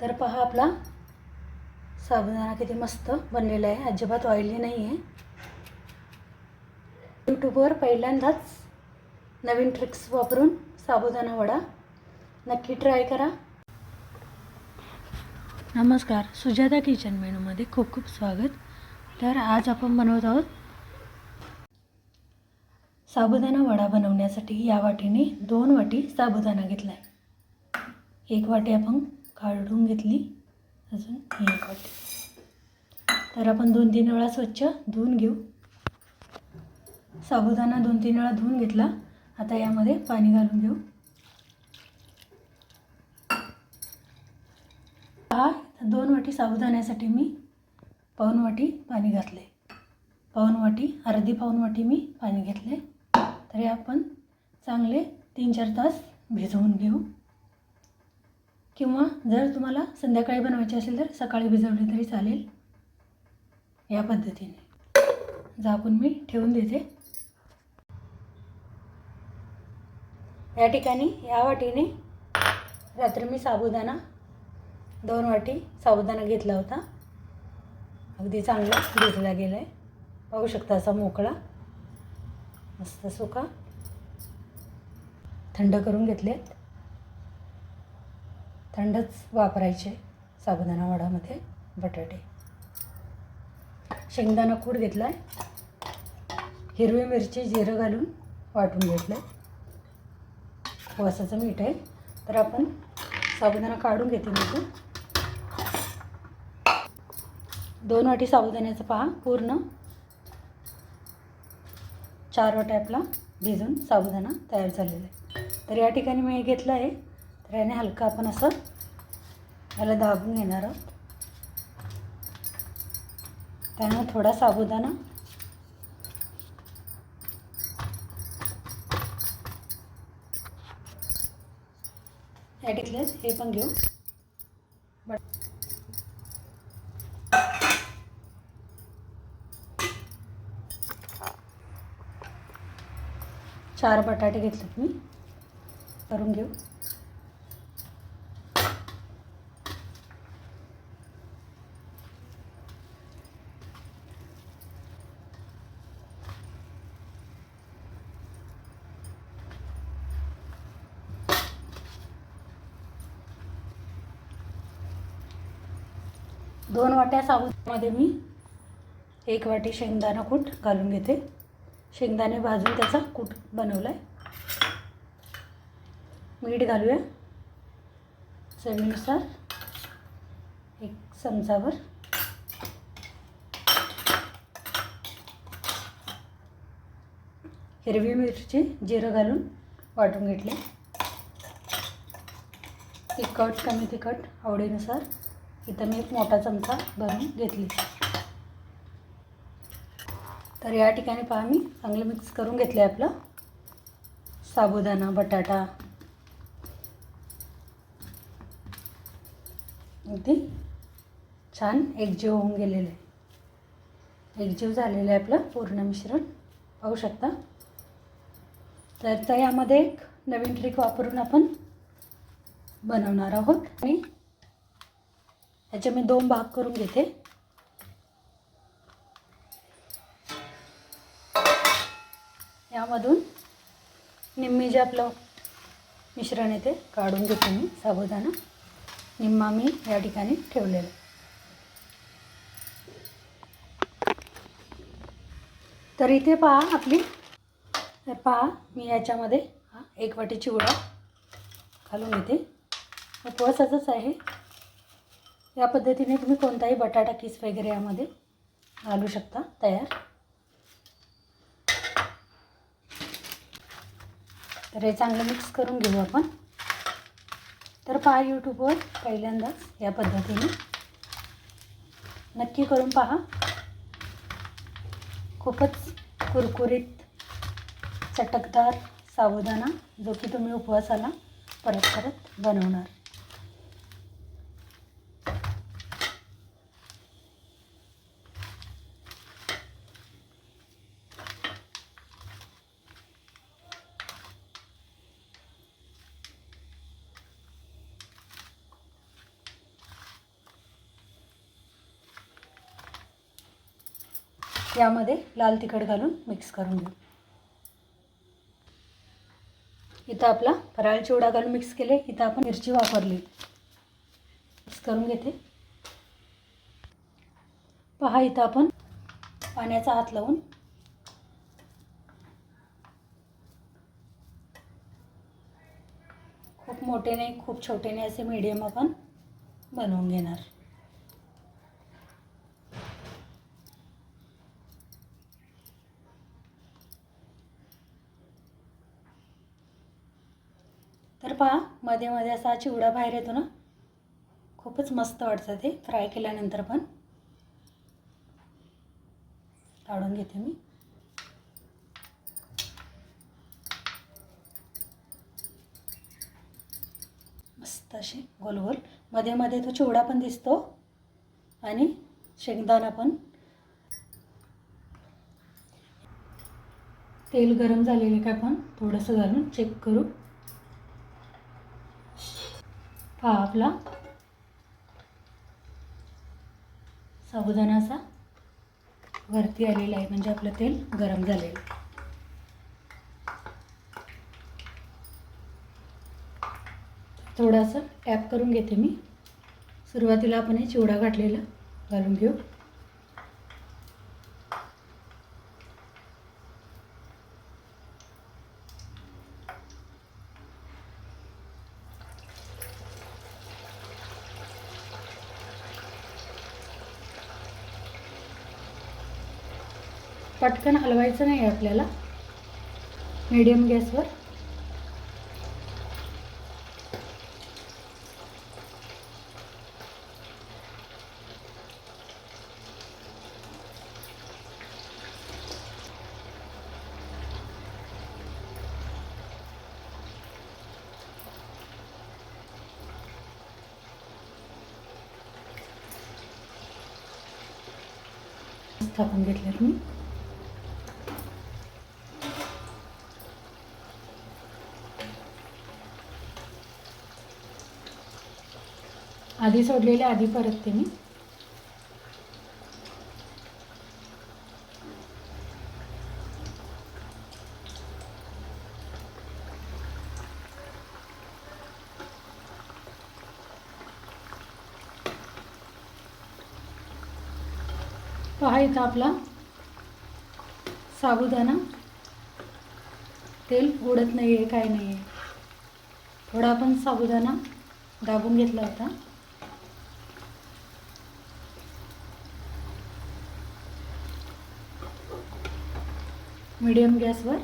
तर पहा आपला साबुदाणा किती मस्त बनलेला आहे. अजिबात ऑइली नाही आहे यूट्यूबवर पहिल्यांदाच नवीन ट्रिक्स वापरून साबुदाणा वडा नक्की ट्राय करा. नमस्कार सुजाता किचन मेनूमध्ये खूप खूप स्वागत. तर आज आपण बनवत आहोत साबुदाणा वडा बनवण्यासाठी या वाटीने दोन वाटी साबुदाणा घेतला आहे एक वाटी आपण काढून घेतली. अजून एक वाटी. तर आपण दोन तीन वेळा स्वच्छ धुवून घेऊ. साबुदाणा दोन तीन वेळा धुवून घेतला. आता यामध्ये पाणी घालून घेऊ. हा दोन वाटी साबुदाण्यासाठी मी पाऊन वाटी पाणी घातले. पाऊन वाटी अर्धी पाऊन वाटी मी पाणी घेतले. तरी आपण चांगले तीन चार तास भिजवून घेऊ. किंवा जर तुम्हाला संध्याकाळी बनवायचे असेल तर सकाळी भिजवले तरी चालेल. या पद्धतीने. झाकून मी ठेवून देते. या ठिकाणी या वाटीने रात्री मी साबुदाणा दोन वाटी साबुदाणा घेतला होता. अगदी चांगला भिजला गेला आहे पाहू शकता असा मोकळा मस्त सुका. थंड करून घेतलेत. थंडच वापरायचे साबुदाणा वडामध्ये बटाटे. शेंगदाणा कूड घेतला आहे हिरवी मिरची जिरं घालून वाटून घेतलं आहे वासाचं मीठ आहे. तर आपण साबुदाणा काढून घेते मी दोन वाटी साबुदाण्याचं पहा पूर्ण. चार वाट्या आपला भिजून साबुदाणा तयार झालेला आहे. तर या ठिकाणी मी घेतला घेतलं आहे. तर याने हलका आपण असं याला दाबून घेणार आहोत. त्यामुळे थोडा साबुदाणा. या हे पण घेऊ. बट चार बटाटे घेतलेत मी. करून घेऊ. दोन वाट्या साबुदाण्यामध्ये मी एक वाटी शेंगदाणा कूट घालून घेते. शेंगदाणे भाजून त्याचा कूट बनवला आहे मीठ घालूया. चवीनुसार एक चमचावर हिरवी मिरची जिरं घालून वाटून घेतले. तिखट कमी तिखट आवडीनुसार. इथं मी एक मोठा चमचा भरून घेतली. तर या ठिकाणी पहा मी चांगलं मिक्स करून घेतलं आहे आपलं. साबुदाणा बटाटा. अगदी छान एकजीव होऊन गेलेलं आहे. एकजीव झालेलं आहे आपलं पूर्ण मिश्रण. पाहू शकता? तर त्या यामध्ये एक नवीन ट्रिक वापरून आपण बनवणार आहोत. आणि ह्याचे मी दोन भाग करून घेते. यामधून निम्मी जे आपलं मिश्रण आहे ते काढून घेते मी साबुदाणा. निम्मा मी या ठिकाणी ठेवलेला. तर इथे पहा आपली तर पहा मी याच्यामध्ये हा एक वाटी चिवडा घालून घेते. उपवासाचंच आहे. या पद्धतीने तुम्ही कोणताही बटाटा किस वगैरे यामध्ये घालू शकता तयार. तर हे चांगलं मिक्स करून घेऊ आपण. तर पहा यूट्यूबवर पहिल्यांदाच या पद्धतीने. नक्की करून पहा. खूपच कुरकुरीत चटकदार साबुदाणा जो की तुम्ही उपवासाला परत परत बनवणार. यामध्ये लाल तिखट घालून मिक्स करून घेऊ. इथं आपला फराळ चिवडा घालून मिक्स केले. इथं आपण मिरची वापरली. मिक्स करून घेते. पहा इथं आपण पाण्याचा हात लावून खूप मोठे नाही खूप छोटे नाही असे मीडियम आपण बनवून घेणार. तर पहा मध्ये मध्ये असा चिवडा बाहेर येतो ना. खूपच मस्त वाटतं ते. फ्राय केल्यानंतर पण. काढून घेते मी. मस्त असे गोल गोल. मध्ये मध्ये तो चिवडा पण दिसतो. आणि शेंगदाणा पण. तेल गरम झालेले काय पण? थोडंसं घालून चेक करू. हा आपला. साबुदाणा असा वरती आलेला आहे म्हणजे आपलं तेल गरम झालेलं. आहे. थोडंसं टॅप करून घेते मी. सुरुवातीला आपण हे चिवडा घातलेला घालून घेऊ. पटकन हलवायचं नाही आहे आपल्याला मीडियम गॅसवर स्थापन घेतलं मी आधी सोडलेले आधी परतते मी पहा इथं आपला साबुदाणा. तेल उडत नाही आहे काय नाही आहे थोडा आपण साबुदाणा दाबून घेतला होता. मीडियम गॅसवर.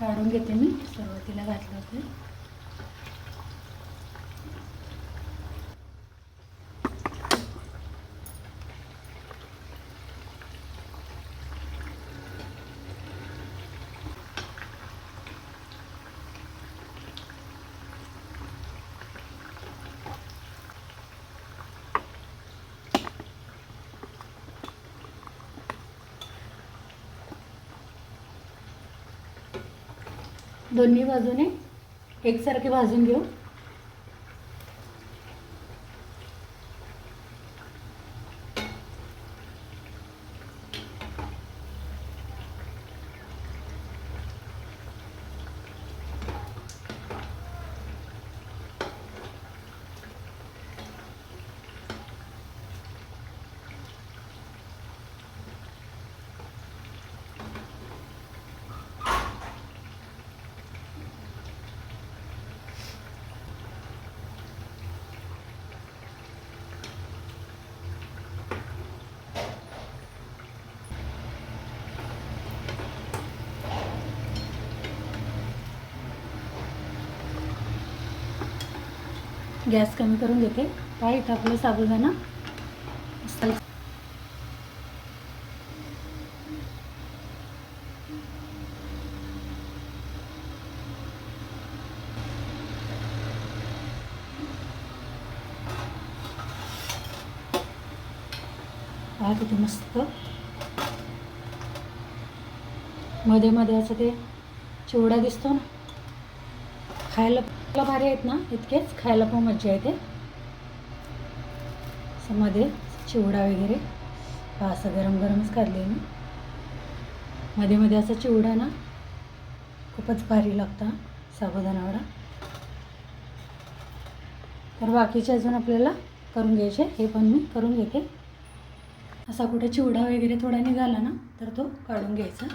काढून घेते मी. सुरुवातीला घातलं होते. दोन्ही बाजूने एकसारखे भाजून घेऊ. गॅस कमी करून देते काय इथं आपलं साबुदाणा. किती मस्त. मध्ये मध्ये असं ते चिवडा दिसतो ना. खायला खायला भारी आहेत ना इतकेच खायला पण मज्जा येते. असं मध्ये चिवडा वगैरे. हा असं गरम गरमच काढले मी. मध्ये मध्ये असं चिवडा ना खूपच भारी लागतं साबुदाणा वडा तर बाकीचे अजून आपल्याला करून घ्यायचे हे पण मी करून घेते. असा कुठे चिवडा वगैरे थोडा निघाला ना तर तो काढून घ्यायचा.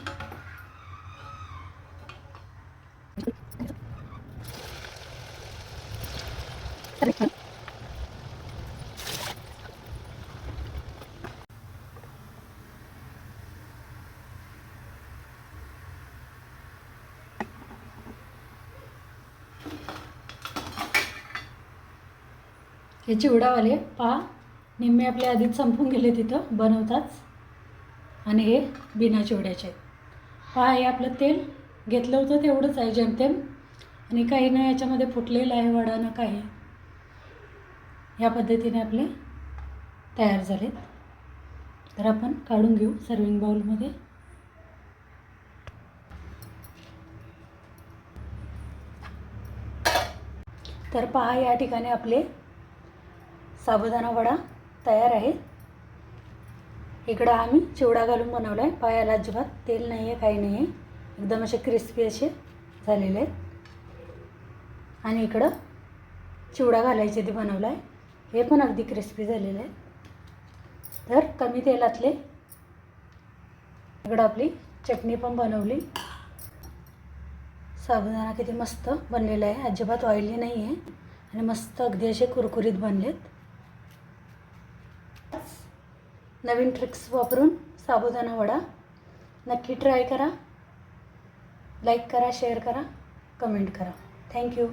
हे चिवडावाले पहा. निम्मे आपले आधीच संपून गेले तिथं बनवताच. आणि हे बिना चिवड्याचे आहेत. पहा हे आपलं तेल घेतलं होतं तेवढंच आहे जेमतेम. आणि काही ना याच्यामध्ये फुटलेलं आहे वडा ना काही. ह्या पद्धतीने आपले तयार झालेत. तर आपण काढून घेऊ सर्विंग बाउलमध्ये तर पहा या ठिकाणी आपले साबुदाणा वडा तयार आहे. इकडं आम्ही चिवडा घालून बनवला आहे पायाला अजिबात तेल नाही आहे काही नाही आहे एकदम असे क्रिस्पी असे झालेले आहेत. आणि इकडं चिवडा घालायचे ते बनवलं आहे हे पण अगदी क्रिस्पी झालेले आहेत तर कमी तेलातले इकडं आपली चटणी पण बनवली. साबुदाणा किती मस्त बनलेला आहे. अजिबात ऑइली नाही आहे आणि मस्त अगदी असे कुरकुरीत बनलेत. नवीन ट्रिक्स वापरून साबुदाणा वडा. नक्की ट्राय करा. लाईक करा शेअर करा कमेंट करा. थँक्यू